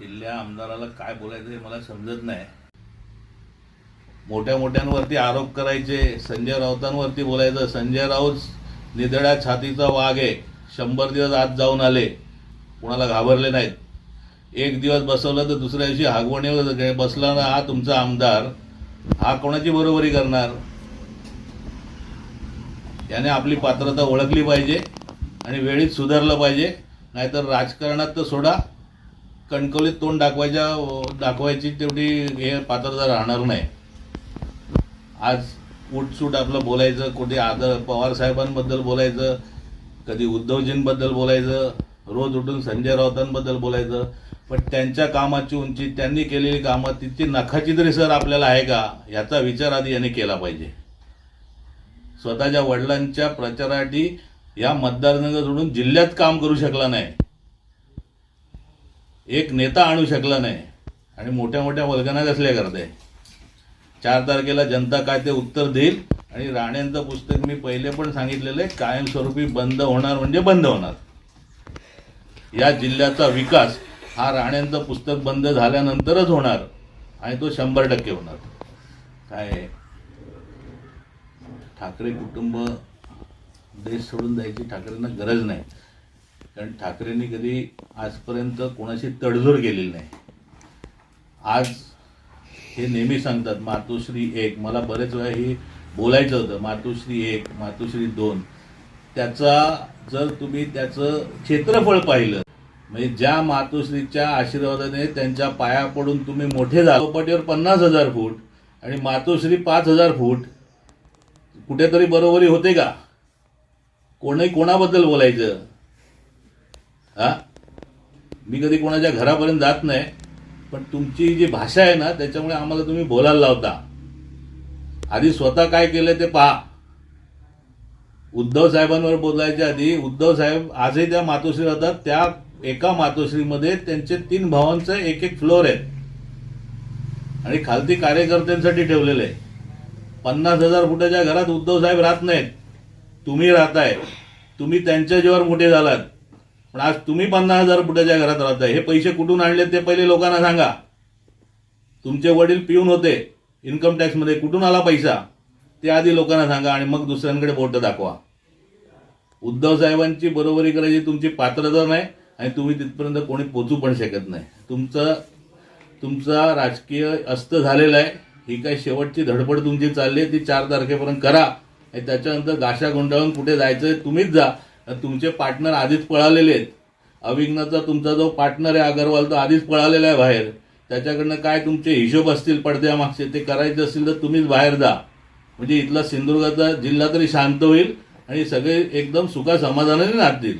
तिथल्या आमदाराला काय बोलायचं हे मला समजत नाही. मोठ्या मोठ्यांवरती आरोप करायचे संजय राऊतांवरती बोलायचं संजय राऊत निधड्या छातीचा वाघ आहे शंभर दिवस आत जाऊन आले कुणाला घाबरले नाहीत. एक दिवस बसवलं तर दुसऱ्या दिवशी हागवणीवर बसला ना हा तुमचा आमदार हा कोणाची बरोबरी करणार? याने आपली पात्रता ओळखली पाहिजे आणि वेळीच सुधारलं पाहिजे नाहीतर राजकारणात तर सोडा कणकवलीत तोंड दाखवायच्या दाखवायची तेवढी हे पात्रता राहणार नाही. आज उठसूट आपलं बोलायचं कुठे आदर पवार साहेबांबद्दल बोलायचं कधी उद्धवजींबद्दल बोलायचं रोज उठून संजय राऊतांबद्दल बोलायचं पण त्यांच्या कामाची उंची त्यांनी केलेली कामं तितकी नखाची तरी सर आपल्याला आहे का? याचा विचार आधी यांनी केला पाहिजे. स्वतःच्या वडिलांच्या प्रचारासाठी या मतदारसंघ सोडून जिल्ह्यात काम करू शकला नाही. एक नेता आणू शकला नाही आणि मोठ्या मोठ्या वल्गनात कसल्या करते. चार तारखेला जनता काय ते उत्तर देईल आणि राणेंचं पुस्तक मी पहिले पण सांगितलेलं आहे कायमस्वरूपी बंद होणार म्हणजे बंद होणार. या जिल्ह्याचा विकास हा राण्यांचं पुस्तक बंद झाल्यानंतरच होणार आणि तो शंभर टक्के होणार. काय? ठाकरे कुटुंब देश सोडून जायची ठाकरेंना गरज नाही. कारण ठाकरेंनी कधी आजपर्यंत कोणाशी तडजोड केलेली नाही. आज हे नेहमी सांगतात मातोश्री एक. मला बरेच वेळा ही बोलायचं होतं मातोश्री एक मातोश्री दोन. त्याचा जर तुम्ही त्याचं क्षेत्रफळ पाहिलं म्हणजे ज्या मातोश्रीच्या आशीर्वादाने त्यांच्या पाया पडून तुम्ही मोठे झालोपाटीवर पन्नास हजार फूट आणि मातोश्री पाच हजार फूट कुठेतरी बरोबरी होते का? कोणी कोणाबद्दल बोलायचं? हा? मी कधी कोणाच्या घरापर्यंत जात नाही पण तुमची जी भाषा आहे ना त्याच्यामुळे आम्हाला तुम्ही बोलायला लावता. आधी स्वतः काय केलं ते पहा. उद्धव साहेबांवर बोलायच्या आधी उद्धव साहेब आजही त्या मातोश्री राहतात त्या एका मातोश्रीमध्ये त्यांचे तीन भावांचे एक एक फ्लोअर आहेत. आणि खालती कार्यकर्त्यांसाठी ठेवलेलं आहे. पन्नास हजार फुटाच्या घरात उद्धव साहेब राहत नाहीत. तुम्ही राहताय. तुम्ही त्यांच्या जीवावर मोठे झालात. पण आज तुम्ही पन्नास हजार फुटाच्या घरात राहता हे पैसे कुठून आणले ते पहिले लोकांना सांगा. तुमचे वडील पिऊन होते. इन्कम टॅक्समध्ये कुठून आला पैसा? ते आधी लोकांना सांगा आणि मग दुसऱ्यांकडे बोट दाखवा. उद्धव साहेबांची बरोबरी करायची तुमची पात्रता नाही आणि तुम्ही तिथपर्यंत कोणी पोचू पण शकत नाही. तुमचं तुमचा राजकीय अस्त झालेला आहे. ही काय शेवटची धडपड तुमची चालली आहे. ती चार तारखेपर्यंत करा. आणि त्याच्यानंतर गाशा गुंडाळून कुठे जायचं तुम्हीच जा. तुमचे पार्टनर आधीच पळालेले आहेत. अविघ्नाचा तुमचा जो पार्टनर आहे अगरवाल तो आधीच पळालेला आहे बाहेर. त्याच्याकडनं काय तुमचे हिशोब असतील पडद्यामागचे ते करायचे असतील तर तुम्हीच बाहेर जा. म्हणजे इथला सिंधुदुर्गाचा जिल्हा तरी शांत होईल आणि सगळे एकदम सुखा समाधानाने नाचतील.